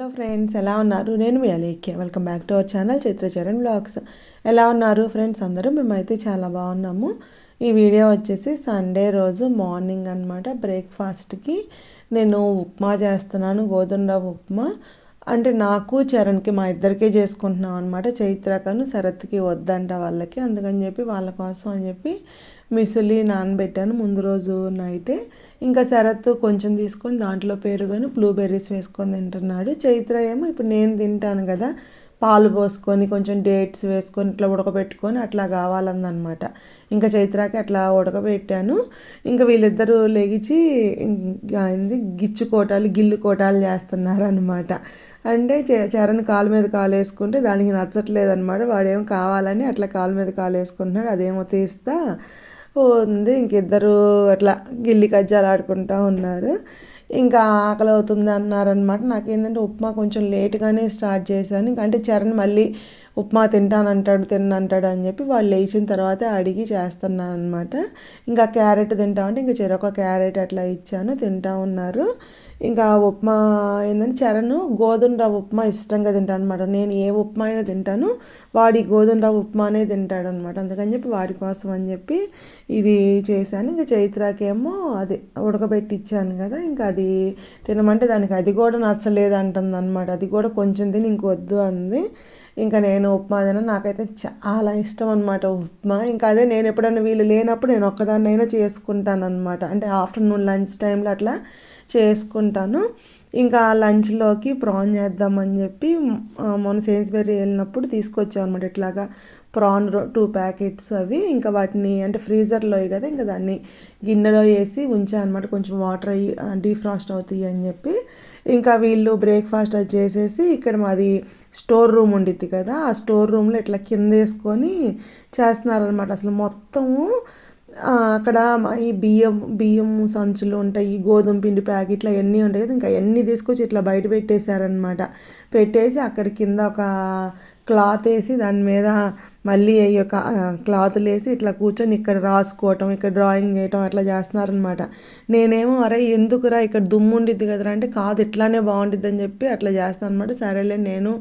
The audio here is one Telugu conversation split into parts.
హలో ఫ్రెండ్స్ ఎలా ఉన్నారు? నేను మీ Alekhya. Welcome back to our channel Chitracharan blogs ఎలా ఉన్నారు ఫ్రెండ్స్ అందరూ? మేమైతే చాలా బాగున్నాము. ఈ వీడియో వచ్చేసి సండే రోజు మార్నింగ్ అనమాట బ్రేక్ఫాస్ట్కి నేను ఉప్మా చేస్తున్నాను గోధుమ రవ్వ ఉప్మా. అంటే నాకు చరణ్కి మా ఇద్దరికే చేసుకుంటున్నాం అనమాట చైత్రకను శరత్కి వద్దంట వాళ్ళకి. అందుకని చెప్పి వాళ్ళ కోసం అని చెప్పి మిసులి నానబెట్టాను ముందు రోజు నైటే. ఇంకా శరత్ కొంచెం తీసుకొని దాంట్లో పెరుగుని బ్లూబెర్రీస్ వేసుకొని తింటున్నాడు. చైత్ర ఏమో ఇప్పుడు నేను తింటాను కదా పాలు పోసుకొని కొంచెం డేట్స్ వేసుకొని ఇట్లా ఉడకబెట్టుకొని అట్లా కావాలందనమాట ఇంకా చైత్రాకి అట్లా ఉడకబెట్టాను. ఇంకా వీళ్ళిద్దరూ లెగిచి అయింది గిచ్చు కోటాలు గిల్లు కోటాలు చేస్తున్నారనమాట అంటే చరణ్ కాలు మీద కాలు వేసుకుంటే దానికి నచ్చట్లేదు అనమాట వాడేమో కావాలని అట్లా కాలు మీద కాలు వేసుకుంటున్నాడు. అదేమో తీస్తా. ఉంది ఇంకిద్దరు అట్లా గిల్లి కజ్జాలు ఆడుకుంటూ ఉన్నారు. ఇంకా ఆకలి అవుతుంది అన్నారనమాట నాకేంటంటే ఉప్మా కొంచెం లేట్గానే స్టార్ట్ చేశాను. ఇంకా అంటే చరణ్ మళ్ళీ ఉప్మా తింటానంటాడు తిన్నంటాడు అని చెప్పి వాళ్ళు లేచిన తర్వాత అడిగి చేస్తున్నాను అనమాట ఇంకా క్యారెట్ తింటామంటే ఇంకా చెరొక క్యారెట్ అట్లా ఇచ్చాను తింటా ఉన్నారు. ఇంకా ఉప్మా ఏంటంటే చరణ్ గోధుమ రవ్వ ఉప్మా ఇష్టంగా తింటాను అనమాట నేను ఏ ఉప్మా అయినా తింటాను వాడి గోధుమ రవ్వ ఉప్మానే తింటాడు అనమాట అందుకని చెప్పి వాడి కోసం అని చెప్పి ఇది చేశాను. ఇంకా చైత్రాకేమో అది ఉడకబెట్టి ఇచ్చాను కదా ఇంకా అది తినమంటే దానికి అది కూడా నచ్చలేదు అంటుంది అనమాట అది కూడా కొంచెం తిని ఇంకొద్దు అంది. ఇంకా నేను ఉప్మా తిన నాకైతే చాలా ఇష్టం అనమాట ఉప్మా. ఇంకా అదే నేను ఎప్పుడైనా వీళ్ళు లేనప్పుడు నేను ఒక్కదాన్నైనా చేసుకుంటాను అనమాట అంటే ఆఫ్టర్నూన్ లంచ్ టైంలో అట్లా చేసుకుంటాను. ఇంకా లంచ్లోకి ప్రాన్ చేద్దామని చెప్పి మొన్న సేన్స్బెర్రీ వెళ్ళినప్పుడు తీసుకొచ్చాం అనమాట ఇట్లాగా ప్రాన్ టూ ప్యాకెట్స్ అవి. ఇంకా వాటిని అంటే ఫ్రీజర్లో కదా ఇంకా దాన్ని గిన్నెలో వేసి ఉంచాను అనమాట కొంచెం వాటర్ అయ్యి డీఫ్రాస్ట్ అవుతాయి అని చెప్పి. ఇంకా వీళ్ళు బ్రేక్ఫాస్ట్ అది చేసేసి ఇక్కడ మాది స్టోర్ రూమ్ ఉండిద్ది కదా ఆ స్టోర్ రూమ్లో ఇట్లా కింద వేసుకొని చేస్తున్నారనమాట అసలు మొత్తము అక్కడ ఈ బియ్యం బియ్యం సంచులు ఉంటాయి గోధుమ పిండి ప్యాకెట్లు అవన్నీ ఉంటాయి కదా ఇంకా అవన్నీ తీసుకొచ్చి ఇట్లా బయట పెట్టేశారనమాట పెట్టేసి అక్కడ కింద ఒక క్లాత్ వేసి దాని మీద మళ్ళీ ఈ ఒక క్లాత్ వేసి ఇట్లా కూర్చొని ఇక్కడ రాసుకోవటం ఇక్కడ డ్రాయింగ్ చేయటం అట్లా చేస్తున్నారనమాట నేనేమో అరే ఎందుకురా ఇక్కడ దుమ్ము ఉండిద్ది కదరా? అంటే కాదు ఇట్లానే బాగుంటుంది అని చెప్పి అట్లా చేస్తాను అనమాట సరేలే నేను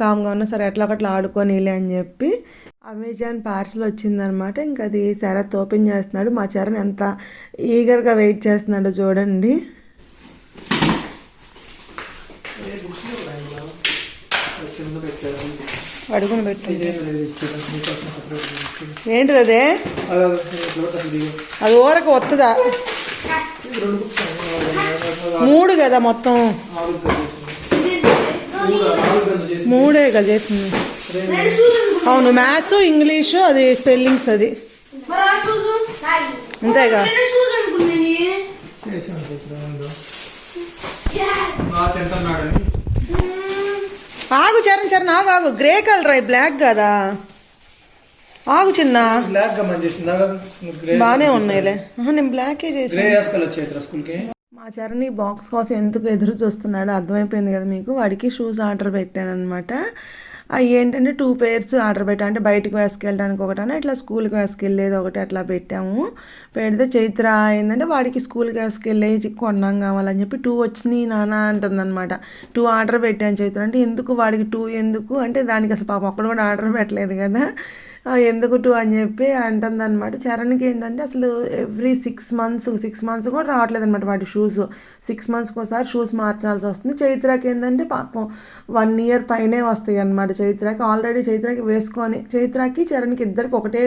కామ్గా ఉన్నా సరే ఎట్లా ఒకట్లా ఆడుకోనిలే అని చెప్పి అమెజాన్ పార్సల్ వచ్చిందనమాట ఇంకా అది శరత్ ఓపెన్ చేస్తున్నాడు. మా చరణ్ ఎంత ఈగర్గా వెయిట్ చేస్తున్నాడో చూడండి. అడుగుని పెట్టు. ఏంటిది అదే? అది ఊరకు వస్తుందా మూడు కదా మొత్తం. మూడే కదా చేసింది. అవును మ్యాథ్స్ ఇంగ్లీషు అది స్పెల్లింగ్స్ అది. అంతేగా. ఆగు చరణ్ చరణ్ ఆగు ఆగు. గ్రే కలర్ అయి బ్లాక్ కదా. ఆగు చిన్న. బానే ఉన్నాయిలే నేను బ్లాకే చేసి మా చరణ్ బాక్స్ కోసం ఎందుకు ఎదురు చూస్తున్నాడో అర్థమైపోయింది కదా మీకు. వాడికి షూస్ ఆర్డర్ పెట్టాను అనమాట అవి ఏంటంటే టూ పేర్స్ ఆర్డర్ పెట్టాం. అంటే బయటకు వేసుకెళ్ళడానికి ఒకటన ఇట్లా స్కూల్కి వేసుకెళ్ళేది ఒకటి అట్లా పెట్టాము. పెడితే చైత్ర ఏంటంటే వాడికి స్కూల్కి వేసుకెళ్ళి కొన్నాం కావాలని చెప్పి టూ వచ్చినాయి నాన్న అంటుందన్నమాట. టూ ఆర్డర్ పెట్టాను చైత్ర అంటే ఎందుకు వాడికి టూ ఎందుకు? అంటే దానికి అసలు పాపం ఒక్కడు కూడా ఆర్డర్ పెట్టలేదు కదా. ఎందుకు టూ అని చెప్పి అంటుందన్నమాట. చరణ్కి ఏంటంటే అసలు every six months six months కూడా రావట్లేదు అనమాట వాటి షూస్ సిక్స్ మంత్స్కి ఒకసారి షూస్ మార్చాల్సి వస్తుంది. చైత్రకి ఏంటంటే పాపం వన్ ఇయర్ పైనే వస్తాయి అనమాట చైత్రకి. ఆల్రెడీ చైత్రకి వేసుకొని చైత్రకి చరణ్కి ఇద్దరికి ఒకటే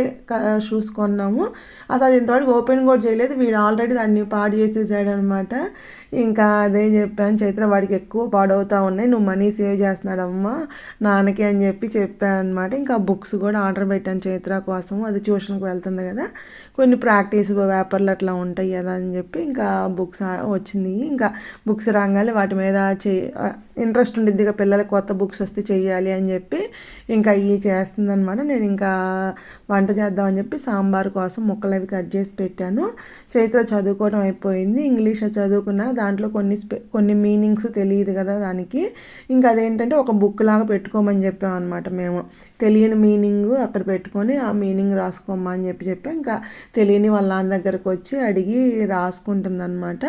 షూస్ కొన్నాము. అసలు అది ఇంతవరకు ఓపెన్ కూడా చేయలేదు. వీడు ఆల్రెడీ దాన్ని పాడు చేసేసాడు అనమాట ఇంకా అదే చెప్పాను చైత్ర వాడికి ఎక్కువ పాడవుతూ ఉన్నాయి. నువ్వు మనీ సేవ్ చేస్తున్నాడమ్మా నాన్నకి అని చెప్పి చెప్పాను అనమాట ఇంకా బుక్స్ కూడా ఆర్డర్ పెట్టాను. చైత్ర కోసం అది ట్యూషన్కి వెళ్తుంది కదా. కొన్ని ప్రాక్టీస్ పేపర్లు అట్లా ఉంటాయి కదా అని చెప్పి ఇంకా బుక్స్ వచ్చింది. ఇంకా బుక్స్ రాగానే వాటి మీద చే ఇంట్రెస్ట్ ఉండిద్ది ఇక పిల్లలకి కొత్త బుక్స్ వస్తే చేయాలి అని చెప్పి ఇంకా ఇవి చేస్తుందనమాట నేను ఇంకా వంట చేద్దామని చెప్పి సాంబార్ కోసం ముక్కలు అవి కట్ చేసి పెట్టాను. చైత్ర చదువుకోవడం అయిపోయింది. ఇంగ్లీష్ చదువుకున్నా దాంట్లో కొన్ని కొన్ని మీనింగ్స్ తెలియదు కదా దానికి. ఇంకా అదేంటంటే ఒక బుక్ లాగా పెట్టుకోమని చెప్పామన్నమాట మేము. తెలియని మీనింగ్ అక్కడ పెట్టుకొని ఆ మీనింగ్ రాసుకోమా అని చెప్పి చెప్పి. ఇంకా తెలియని వాళ్ళ నాన్న దగ్గరకు వచ్చి అడిగి రాసుకుంటుంది అనమాట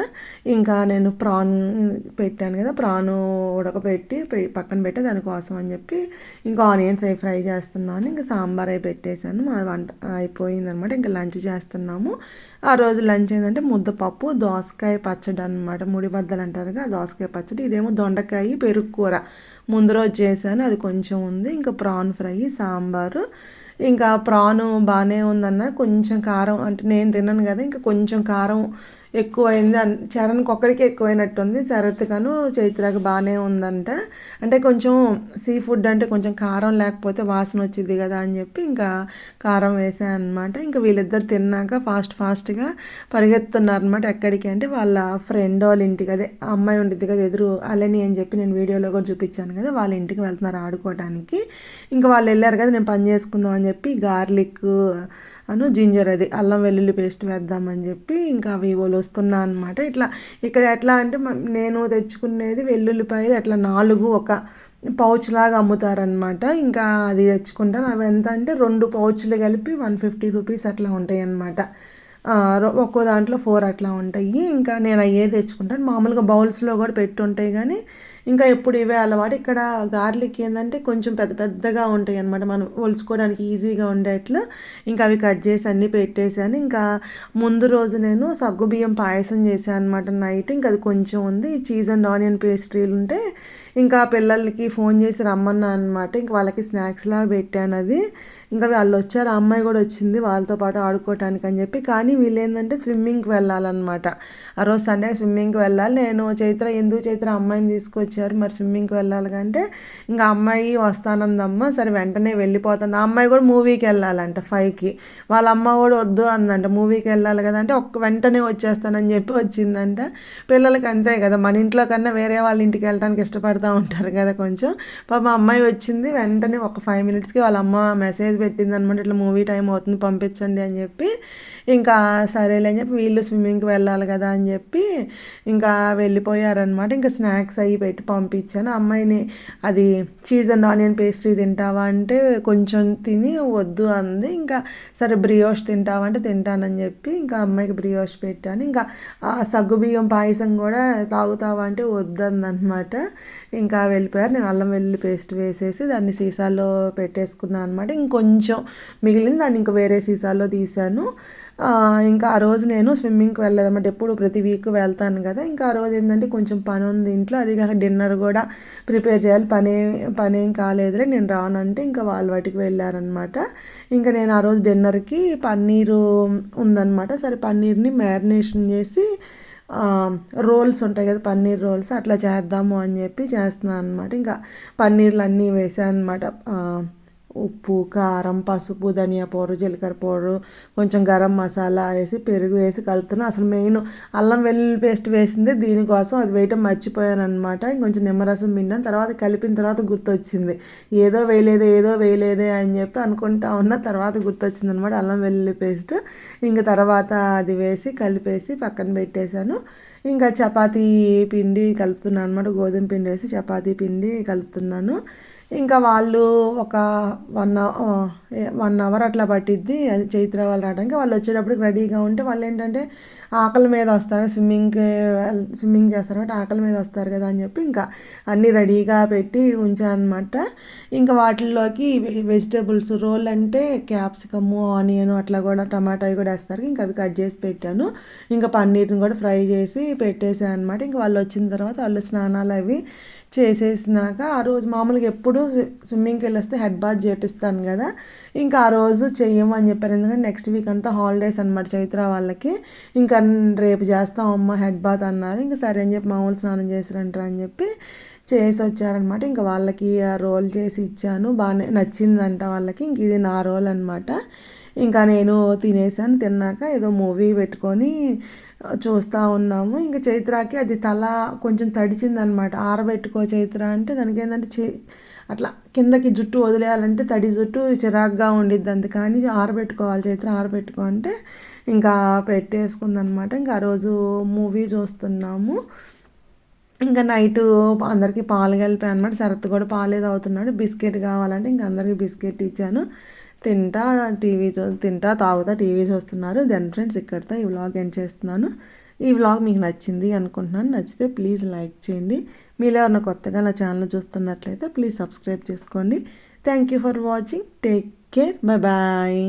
ఇంకా నేను ప్రాన్ పెట్టాను కదా ప్రాను ఉడకబెట్టి పె- పక్కన పెట్టి దానికోసం అని చెప్పి ఇంకా ఆనియన్స్ అవి ఫ్రై చేస్తున్నాను ఇంకా సాంబార్ అవి పెట్టేశాను. మా వంట అయిపోయిందనమాట ఇంకా లంచ్ చేస్తున్నాము. ఆ రోజు లంచ్ ఏంటంటే ముద్దపప్పు దోసకాయ పచ్చడి అనమాట ముడి బద్దలు అంటారుగా దోసకాయ పచ్చడి ఇదేమో దొండకాయ పెరుగు కూర. ముందు రోజు చేశాను అది కొంచెం ఉంది. ఇంకా ప్రాన్ ఫ్రై సాంబారు ఇంకా ప్రాను బాగానే ఉందన్న. కొంచెం కారం అంటే నేను తిన్నాను కదా ఇంకా కొంచెం కారం ఎక్కువైంది అన్ చరణ్కి ఒక్కడికే ఎక్కువైనట్టుంది. శరత్కను చైత్రకి బాగానే ఉందంట. అంటే కొంచెం సీ ఫుడ్ అంటే కొంచెం కారం లేకపోతే వాసన వచ్చింది కదా అని చెప్పి ఇంకా కారం వేసాను అనమాట ఇంకా వీళ్ళిద్దరు తిన్నాక ఫాస్ట్ ఫాస్ట్గా పరిగెత్తున్నారనమాట ఎక్కడికి అంటే వాళ్ళ ఫ్రెండ్ వాళ్ళ ఇంటికి. అదే అమ్మాయి ఉంటుంది కదా ఎదురు అలని అని చెప్పి నేను వీడియోలో కూడా చూపించాను కదా వాళ్ళ ఇంటికి వెళ్తున్నారు ఆడుకోవడానికి ఇంకా వాళ్ళు వెళ్ళారు కదా నేను పని చేసుకుందాం అని చెప్పి గార్లిక్ అను జింజర్ అది అల్లం వెల్లుల్లి పేస్ట్ వేద్దామని చెప్పి ఇంకా అవి వస్తున్నా అనమాట ఇట్లా ఇక్కడ ఎట్లా అంటే నేను తెచ్చుకునేది వెల్లుల్లిపాయలు అట్లా నాలుగు ఒక పౌచ్ లాగా అమ్ముతారనమాట ఇంకా అది తెచ్చుకుంటాను. అవి ఎంత అంటే రెండు పౌచ్లు కలిపి వన్ ఫిఫ్టీ రూపీస్ అట్లా ఉంటాయి అన్నమాట ఒక్కో దాంట్లో ఫోర్ అట్లా ఉంటాయి. ఇంకా నేను అయ్యే తెచ్చుకుంటాను. మామూలుగా బౌల్స్లో కూడా పెట్టి ఉంటాయి కానీ ఇంకా ఎప్పుడు ఇవే అలవాటు. ఇక్కడ గార్లిక్ ఏంటంటే కొంచెం పెద్ద పెద్దగా ఉంటాయి అనమాట మనం ఒలుచుకోవడానికి ఈజీగా ఉండేట్లు ఇంకా అవి కట్ చేసి అన్నీ పెట్టేశాను. ఇంకా ముందు రోజు నేను సగ్గుబియ్యం పాయసం చేశాను అనమాట నైట్. ఇంకా అది కొంచెం ఉంది. చీజ్ అండ్ ఆనియన్ పేస్ట్రీలు ఉంటే ఇంకా పిల్లలకి ఫోన్ చేసి రమ్మన్నా అనమాట ఇంకా వాళ్ళకి స్నాక్స్ లాగా పెట్టాను అది. ఇంకా వాళ్ళు వచ్చారు. ఆ అమ్మాయి కూడా వచ్చింది వాళ్ళతో పాటు ఆడుకోవటానికి అని చెప్పి. కానీ వీళ్ళు ఏంటంటే స్విమ్మింగ్కి వెళ్ళాలన్నమాట. ఆ రోజు సండే స్విమ్మింగ్కి వెళ్ళాలి. నేను చైత్ర ఎందుకు చైత్ర అమ్మాయిని తీసుకొచ్చి పిలిచారు మరి స్విమ్మింగ్కి వెళ్ళాలి అంటే ఇంకా అమ్మాయి వస్తానందమ్మ సరే వెంటనే వెళ్ళిపోతుంది ఆ అమ్మాయి కూడా మూవీకి వెళ్ళాలంట ఫైవ్కి. వాళ్ళ అమ్మ కూడా వద్దు అందంట మూవీకి వెళ్ళాలి కదా అంటే ఒక్క వెంటనే వచ్చేస్తానని చెప్పి వచ్చిందంట. పిల్లలకి అంతే కదా మన ఇంట్లో కన్నా వేరే వాళ్ళ ఇంటికి వెళ్ళడానికి ఇష్టపడతా ఉంటారు కదా కొంచెం. పాప అమ్మాయి వచ్చింది వెంటనే ఒక ఫైవ్ మినిట్స్కి వాళ్ళ అమ్మ మెసేజ్ పెట్టింది అనమాట ఇట్లా మూవీ టైం అవుతుంది పంపించండి అని చెప్పి. ఇంకా సరేలే అని చెప్పి వీళ్ళు స్విమ్మింగ్కి వెళ్ళాలి కదా అని చెప్పి ఇంకా వెళ్ళిపోయారనమాట. ఇంకా స్నాక్స్ అవి పెట్టి పంపించాను. అమ్మాయిని అది చీజ్ అండ్ ఆనియన్ పేస్ట్రీ తింటావా అంటే కొంచెం తిని వద్దు అంది. ఇంకా సరే బ్రియోష్ తింటావా అంటే తింటానని చెప్పి ఇంకా అమ్మాయికి బ్రియోష్ పెట్టాను. ఇంకా ఆ సగ్గుబియ్యం పాయసం కూడా తాగుతావా అంటే వద్దందనమాట ఇంకా వెళ్ళిపోయారు. నేను అల్లం వెల్లుల్లి పేస్ట్ వేసేసి దాన్ని సీసాలో పెట్టేసుకున్నాను అనమాట ఇంకొంచెం మిగిలింది దాన్ని ఇంకా వేరే సీసాలో తీసాను ఇంకా ఆ రోజు నేను స్విమ్మింగ్కి వెళ్ళలేదన్నమాట ఎప్పుడు ప్రతి వీక్ వెళ్తాను కదా. ఇంకా ఆ రోజు ఏంటంటే కొంచెం పని ఉంది ఇంట్లో. అది కాక డిన్నర్ కూడా ప్రిపేర్ చేయాలి. పని పనేం కాలేదులే. నేను రానంటే ఇంకా వాళ్ళ వాటికి వెళ్ళారనమాట ఇంకా నేను ఆ రోజు డిన్నర్కి పన్నీరు ఉందన్నమాట. సరే పన్నీర్ని మ్యారినేషన్ చేసి రోల్స్ ఉంటాయి కదా పన్నీర్ రోల్స్ అట్లా చేద్దాము అని చెప్పి చేస్తున్నాను అనమాట ఇంకా పన్నీర్లు అన్నీ వేసాను అనమాట ఉప్పు కారం పసుపు ధనియా పౌడర్ జీలకర్ర పౌడర్ కొంచెం గరం మసాలా వేసి పెరుగు వేసి కలుపుతున్నాను అసలు మెయిన్ అల్లం వెల్లుల్లి పేస్ట్ వేసింది దీనికోసం. అది వేయటం మర్చిపోయాను అనమాట ఇంకొంచెం నిమ్మరసం పిండాను తర్వాత కలిపిన తర్వాత గుర్తొచ్చింది. ఏదో వేయలేదే ఏదో వేయలేదే అని చెప్పి అనుకుంటా ఉన్న. తర్వాత గుర్తొచ్చింది అనమాట అల్లం వెల్లుల్లి పేస్ట్. ఇంకా తర్వాత అది వేసి కలిపేసి పక్కన పెట్టేశాను. ఇంకా చపాతీ పిండి కలుపుతున్నాను అనమాట గోధుమ పిండి వేసి చపాతీ పిండి కలుపుతున్నాను. ఇంకా వాళ్ళు ఒక వన్ వన్ అవర్ అట్లా పట్టిద్ది. అది చైత్ర వాళ్ళు రావడానికి. వాళ్ళు వచ్చేటప్పటికి రెడీగా ఉంటే వాళ్ళు ఏంటంటే ఆకలి మీద వస్తారు. స్విమ్మింగ్కి స్విమ్మింగ్ చేస్తారు కాబట్టి ఆకలి మీద వస్తారు కదా అని చెప్పి ఇంకా అన్నీ రెడీగా పెట్టి ఉంచానమాట. ఇంకా వాటిల్లోకి వెజిటేబుల్స్ రోల్ అంటే క్యాప్సికము ఆనియన్ అట్లా కూడా టమాటా కూడా వేస్తారు. ఇంకా అవి కట్ చేసి పెట్టాను. ఇంకా పన్నీర్ని కూడా ఫ్రై చేసి పెట్టేసాను అనమాట ఇంకా వాళ్ళు వచ్చిన తర్వాత వాళ్ళు స్నానాలు అవి చేసేసినాక ఆ రోజు మామూలుగా ఎప్పుడు స్విమ్మింగ్కి వెళ్ళొస్తే హెడ్ బాత్ చేపిస్తాను కదా. ఇంకా ఆ రోజు చెయ్యము అని చెప్పారు. ఎందుకంటే నెక్స్ట్ వీక్ అంతా హాలిడేస్ అనమాట చైత్ర వాళ్ళకి. ఇంకా రేపు చేస్తాం అమ్మ హెడ్ బాత్ అన్నారు. ఇంకా సరే అని చెప్పి మామూలు స్నానం చేసిరంటారు అని చెప్పి చేసి వచ్చారనమాట ఇంకా వాళ్ళకి ఆ రోల్ చేసి ఇచ్చాను. బాగానే నచ్చిందంట వాళ్ళకి. ఇంక ఇది నా రోల్ అనమాట ఇంకా నేను తినేసాను. తిన్నాక ఏదో మూవీ పెట్టుకొని చూస్తూ ఉన్నాము. ఇంకా చైత్రాకి అది తల కొంచెం తడిచిందనమాట. ఆరబెట్టుకో చైత్ర అంటే దానికి ఏంటంటే చే అట్లా కిందకి జుట్టు వదిలేయాలంటే తడి జుట్టు చిరాగ్గా ఉండిద్ది అందుకని ఆరబెట్టుకోవాలి చైత్ర ఆరబెట్టుకో అంటే ఇంకా పెట్టేసుకుందనమాట. ఇంకా ఆ రోజు మూవీ చూస్తున్నాము. ఇంకా నైట్ అందరికీ పాలు కలిపాను అనమాట శరత్ కూడా పాలే అవుతున్నాడు బిస్కెట్ కావాలంటే ఇంకా అందరికీ బిస్కెట్ ఇచ్చాను. తింటా టీవీ చూ తింటా తాగుతా టీవీ చూస్తున్నారు. దెన్ ఫ్రెండ్స్ ఇక్కడితో ఈ వ్లాగ్ ఎండ్ చేస్తున్నాను. ఈ వ్లాగ్ మీకు నచ్చింది అనుకుంటున్నాను. నచ్చితే ప్లీజ్ లైక్ చేయండి. మీలో ఏమన్నా కొత్తగా నా ఛానల్ చూస్తున్నట్లయితే ప్లీజ్ సబ్స్క్రైబ్ చేసుకోండి. Thank you for watching take care bye bye